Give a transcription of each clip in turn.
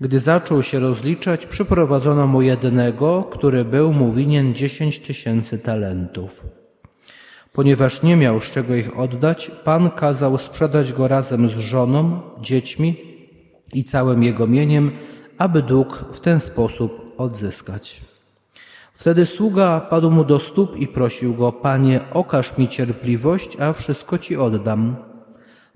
Gdy zaczął się rozliczać, przyprowadzono mu jednego, który był mu winien dziesięć tysięcy talentów. Ponieważ nie miał z czego ich oddać, Pan kazał sprzedać go razem z żoną, dziećmi i całym jego mieniem, aby dług w ten sposób odzyskać. Wtedy sługa padł mu do stóp i prosił go: Panie, okaż mi cierpliwość, a wszystko ci oddam.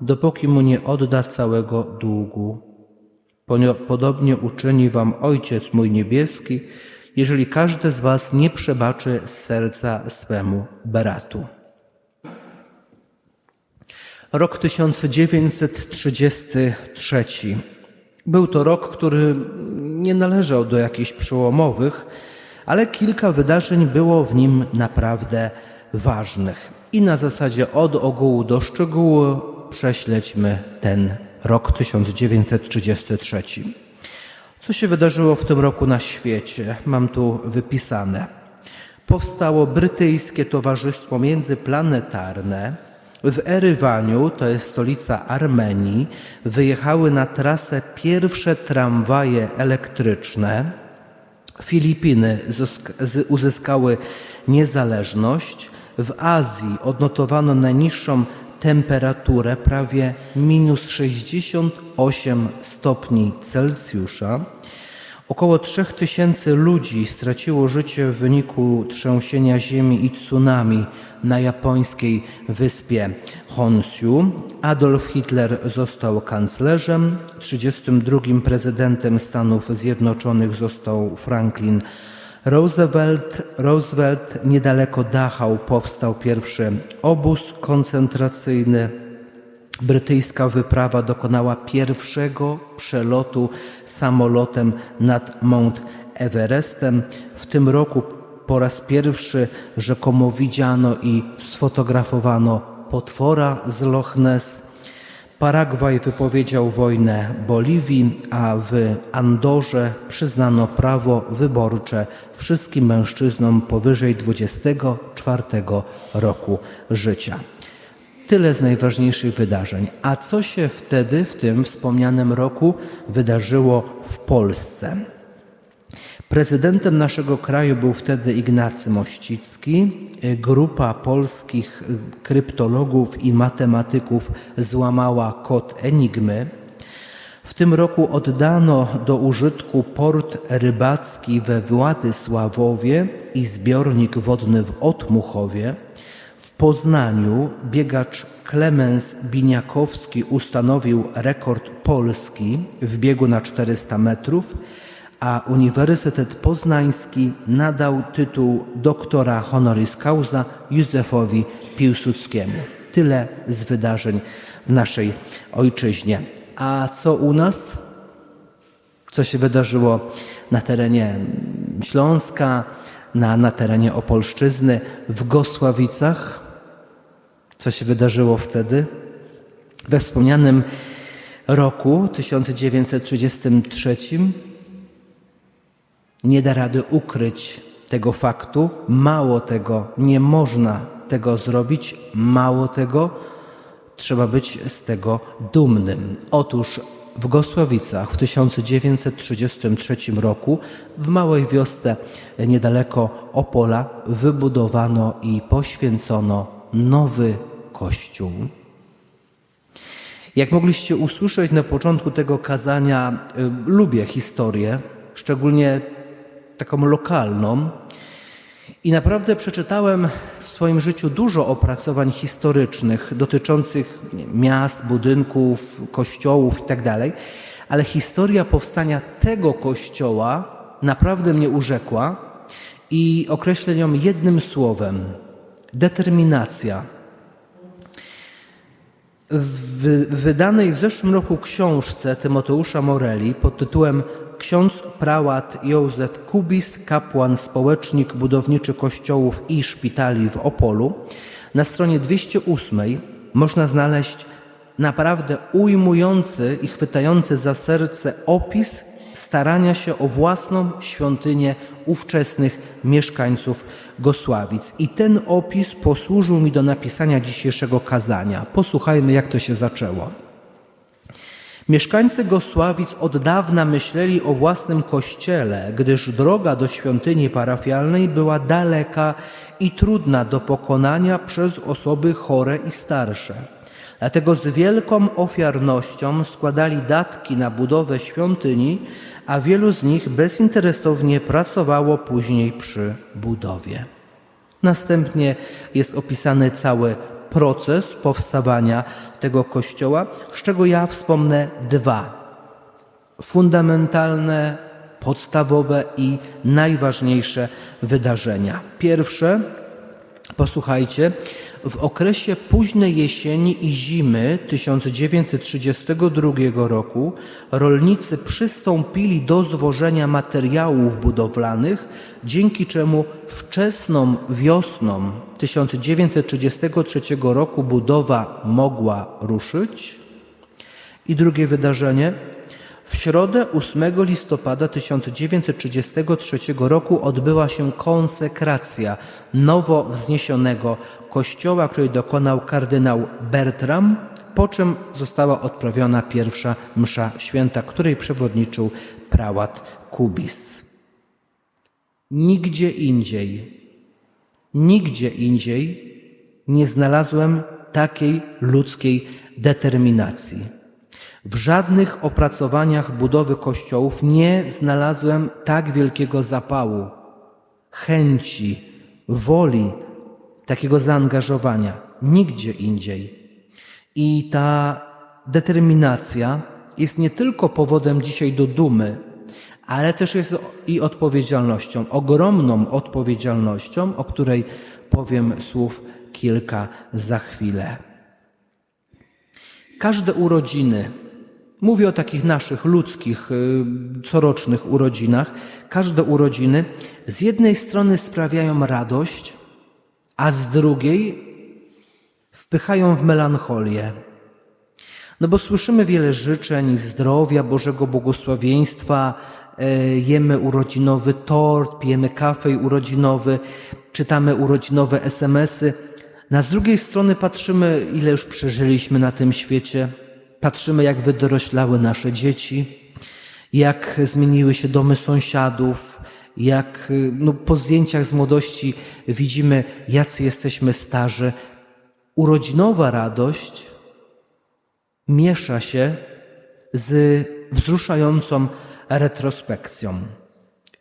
dopóki mu nie odda całego długu. Podobnie uczyni wam Ojciec mój niebieski, jeżeli każdy z was nie przebaczy z serca swemu bratu. Rok 1933. Był to rok, który nie należał do jakichś przełomowych, ale kilka wydarzeń było w nim naprawdę ważnych. I na zasadzie od ogółu do szczegółu prześledźmy ten rok 1933. Co się wydarzyło w tym roku na świecie? Mam tu wypisane. Powstało Brytyjskie Towarzystwo Międzyplanetarne. W Erywaniu, to jest stolica Armenii, wyjechały na trasę pierwsze tramwaje elektryczne. Filipiny uzyskały niezależność. W Azji odnotowano najniższą temperaturę prawie minus 68 stopni Celsjusza. Około 3000 ludzi straciło życie w wyniku trzęsienia ziemi i tsunami na japońskiej wyspie Honshu. Adolf Hitler został kanclerzem, 32 prezydentem Stanów Zjednoczonych został Franklin Roosevelt. Roosevelt niedaleko Dachau powstał pierwszy obóz koncentracyjny. Brytyjska wyprawa dokonała pierwszego przelotu samolotem nad Mount Everestem. W tym roku po raz pierwszy rzekomo widziano i sfotografowano potwora z Loch Ness. Paragwaj wypowiedział wojnę Boliwii, a w Andorze przyznano prawo wyborcze wszystkim mężczyznom powyżej 24 roku życia. Tyle z najważniejszych wydarzeń. A co się wtedy, w tym wspomnianym roku, wydarzyło w Polsce? Prezydentem naszego kraju był wtedy Ignacy Mościcki. Grupa polskich kryptologów i matematyków złamała kod Enigmy. W tym roku oddano do użytku port rybacki we Władysławowie i zbiornik wodny w Otmuchowie. W Poznaniu biegacz Klemens Biniakowski ustanowił rekord Polski w biegu na 400 metrów, a Uniwersytet Poznański nadał tytuł doktora honoris causa Józefowi Piłsudskiemu. Tyle z wydarzeń w naszej ojczyźnie. A co u nas? Co się wydarzyło na terenie Śląska, na, na terenie Opolszczyzny, w Gosławicach? Co się wydarzyło wtedy? We wspomnianym roku 1933 nie da rady ukryć tego faktu, mało tego, nie można tego zrobić, mało tego, trzeba być z tego dumnym. Otóż w Gosłowicach w 1933 roku w małej wiosce niedaleko Opola wybudowano i poświęcono nowy kościół. Jak mogliście usłyszeć na początku tego kazania, y, lubię historię, szczególnie taką lokalną. I naprawdę przeczytałem w swoim życiu dużo opracowań historycznych dotyczących miast, budynków, kościołów itd., ale historia powstania tego kościoła naprawdę mnie urzekła i określę ją jednym słowem determinacja. W wydanej w zeszłym roku książce Tymoteusza Moreli pod tytułem Ksiądz prałat Józef Kubis, kapłan, społecznik, budowniczy kościołów i szpitali w Opolu, na stronie 208 można znaleźć naprawdę ujmujący i chwytający za serce opis starania się o własną świątynię ówczesnych mieszkańców Gosławic. I ten opis posłużył mi do napisania dzisiejszego kazania. Posłuchajmy, jak to się zaczęło. Mieszkańcy Gosławic od dawna myśleli o własnym kościele, gdyż droga do świątyni parafialnej była daleka i trudna do pokonania przez osoby chore i starsze. Dlatego z wielką ofiarnością składali datki na budowę świątyni, a wielu z nich bezinteresownie pracowało później przy budowie. Następnie jest opisany cały proces powstawania tego kościoła, z czego ja wspomnę dwa fundamentalne, podstawowe i najważniejsze wydarzenia. Pierwsze, posłuchajcie, w okresie późnej jesieni i zimy 1932 roku rolnicy przystąpili do zwożenia materiałów budowlanych, dzięki czemu wczesną wiosną 1933 roku budowa mogła ruszyć. I drugie wydarzenie, w środę 8 listopada 1933 roku odbyła się konsekracja nowo wzniesionego kościoła, której dokonał kardynał Bertram, po czym została odprawiona pierwsza msza święta, której przewodniczył prałat Kubis. Nigdzie indziej, nigdzie indziej nie znalazłem takiej ludzkiej determinacji. W żadnych opracowaniach budowy kościołów nie znalazłem tak wielkiego zapału, chęci, woli, takiego zaangażowania. Nigdzie indziej. I ta determinacja jest nie tylko powodem dzisiaj do dumy, ale też jest i odpowiedzialnością, ogromną odpowiedzialnością, o której powiem słów kilka za chwilę. Każde urodziny, Mówię o takich naszych ludzkich, y, corocznych urodzinach. Każde urodziny z jednej strony sprawiają radość, a z drugiej wpychają w melancholię. No bo słyszymy wiele życzeń, zdrowia, Bożego błogosławieństwa, y, jemy urodzinowy tort, pijemy kafej urodzinowy, czytamy urodzinowe SMSy. Na z drugiej strony patrzymy, ile już przeżyliśmy na tym świecie – Patrzymy, jak wydoroślały nasze dzieci, jak zmieniły się domy sąsiadów, jak no, po zdjęciach z młodości widzimy, jacy jesteśmy starzy. Urodzinowa radość miesza się z wzruszającą retrospekcją.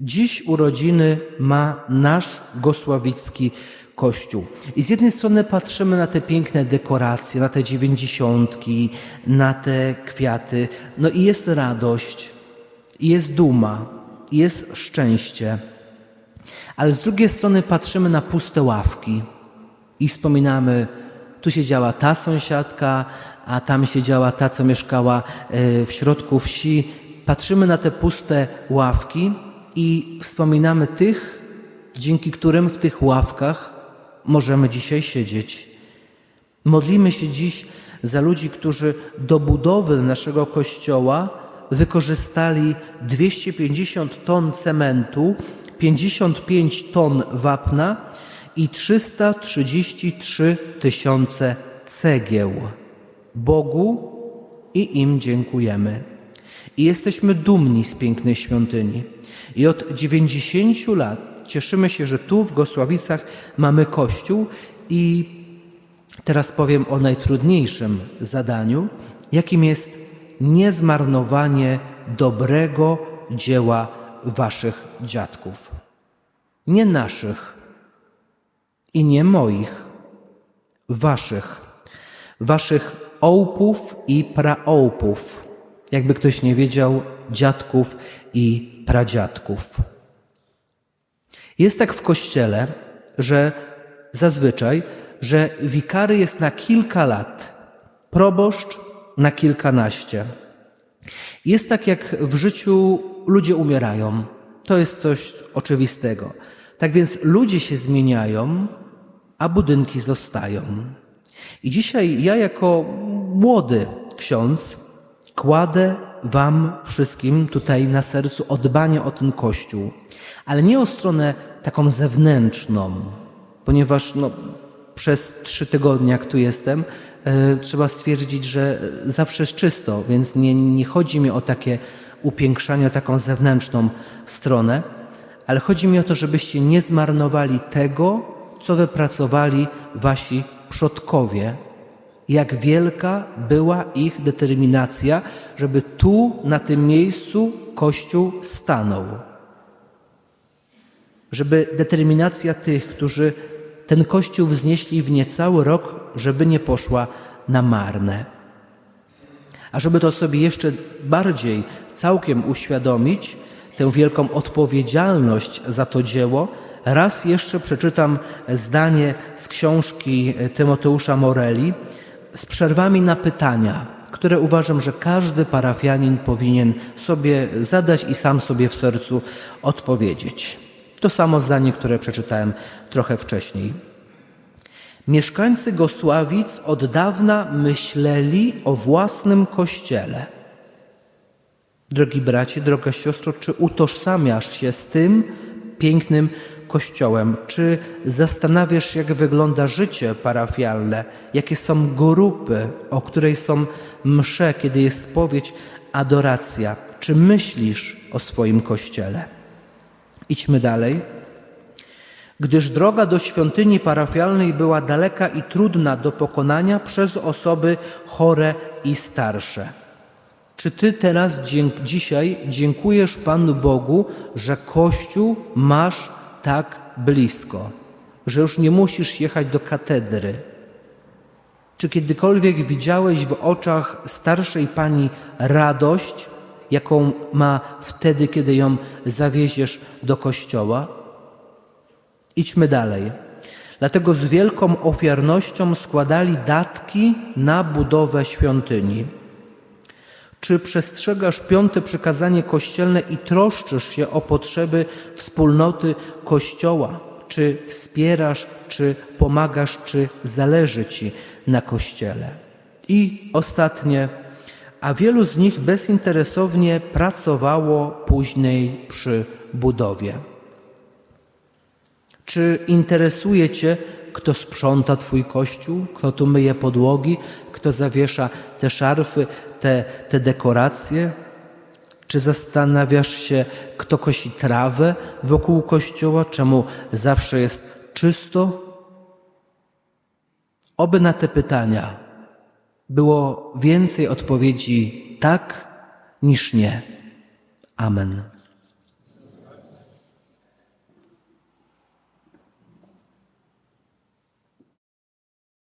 Dziś urodziny ma nasz Gosławicki Kościół. I z jednej strony patrzymy na te piękne dekoracje, na te dziewięćdziesiątki, na te kwiaty, no i jest radość, i jest duma, i jest szczęście. Ale z drugiej strony patrzymy na puste ławki i wspominamy, tu siedziała ta sąsiadka, a tam siedziała ta, co mieszkała e, w środku wsi. Patrzymy na te puste ławki i wspominamy tych, dzięki którym w tych ławkach możemy dzisiaj siedzieć. Modlimy się dziś za ludzi, którzy do budowy naszego kościoła wykorzystali 250 ton cementu 55 ton wapna i 333 tysiące cegieł. Bogu i im dziękujemy. I jesteśmy dumni z pięknej świątyni. I od 90 lat cieszymy się, że tu w Gosławicach mamy kościół i teraz powiem o najtrudniejszym zadaniu, jakim jest niezmarnowanie dobrego dzieła waszych dziadków. Nie naszych i nie moich, waszych, waszych ołpów i praołpów, jakby ktoś nie wiedział, dziadków i pradziadków. Jest tak w kościele, że zazwyczaj, że wikary jest na kilka lat, proboszcz na kilkanaście. Jest tak, jak w życiu ludzie umierają. To jest coś oczywistego. Tak więc ludzie się zmieniają, a budynki zostają. I dzisiaj ja, jako młody ksiądz, kładę Wam wszystkim tutaj na sercu o dbanie o ten kościół, ale nie o stronę taką zewnętrzną, ponieważ no, przez trzy tygodnie, jak tu jestem, e, trzeba stwierdzić, że zawsze jest czysto, więc nie, nie chodzi mi o takie upiększanie, o taką zewnętrzną stronę, ale chodzi mi o to, żebyście nie zmarnowali tego, co wypracowali wasi przodkowie, jak wielka była ich determinacja, żeby tu, na tym miejscu, Kościół stanął. Żeby determinacja tych, którzy ten Kościół wznieśli w niecały rok, żeby nie poszła na marne. A żeby to sobie jeszcze bardziej całkiem uświadomić, tę wielką odpowiedzialność za to dzieło, raz jeszcze przeczytam zdanie z książki Tymoteusza Moreli z przerwami na pytania, które uważam, że każdy parafianin powinien sobie zadać i sam sobie w sercu odpowiedzieć. To samo zdanie, które przeczytałem trochę wcześniej. Mieszkańcy Gosławic od dawna myśleli o własnym kościele. Drogi bracie, droga siostro, czy utożsamiasz się z tym pięknym kościołem? Czy zastanawiasz jak wygląda życie parafialne? Jakie są grupy, o której są msze, kiedy jest spowiedź, adoracja? Czy myślisz o swoim kościele? Idźmy dalej. Gdyż droga do świątyni parafialnej była daleka i trudna do pokonania przez osoby chore i starsze. Czy ty teraz dzisiaj dziękujesz Panu Bogu, że Kościół masz tak blisko, że już nie musisz jechać do katedry? Czy kiedykolwiek widziałeś w oczach starszej pani radość, jaką ma wtedy, kiedy ją zawieziesz do kościoła? Idźmy dalej. Dlatego z wielką ofiarnością składali datki na budowę świątyni. Czy przestrzegasz piąte przykazanie kościelne i troszczysz się o potrzeby wspólnoty Kościoła? Czy wspierasz, czy pomagasz, czy zależy Ci na Kościele? I ostatnie, a wielu z nich bezinteresownie pracowało później przy budowie. Czy interesuje Cię, kto sprząta Twój kościół, kto tu myje podłogi, kto zawiesza te szarfy, te, te dekoracje? Czy zastanawiasz się, kto kosi trawę wokół kościoła, czemu zawsze jest czysto? Oby na te pytania było więcej odpowiedzi tak niż nie. Amen.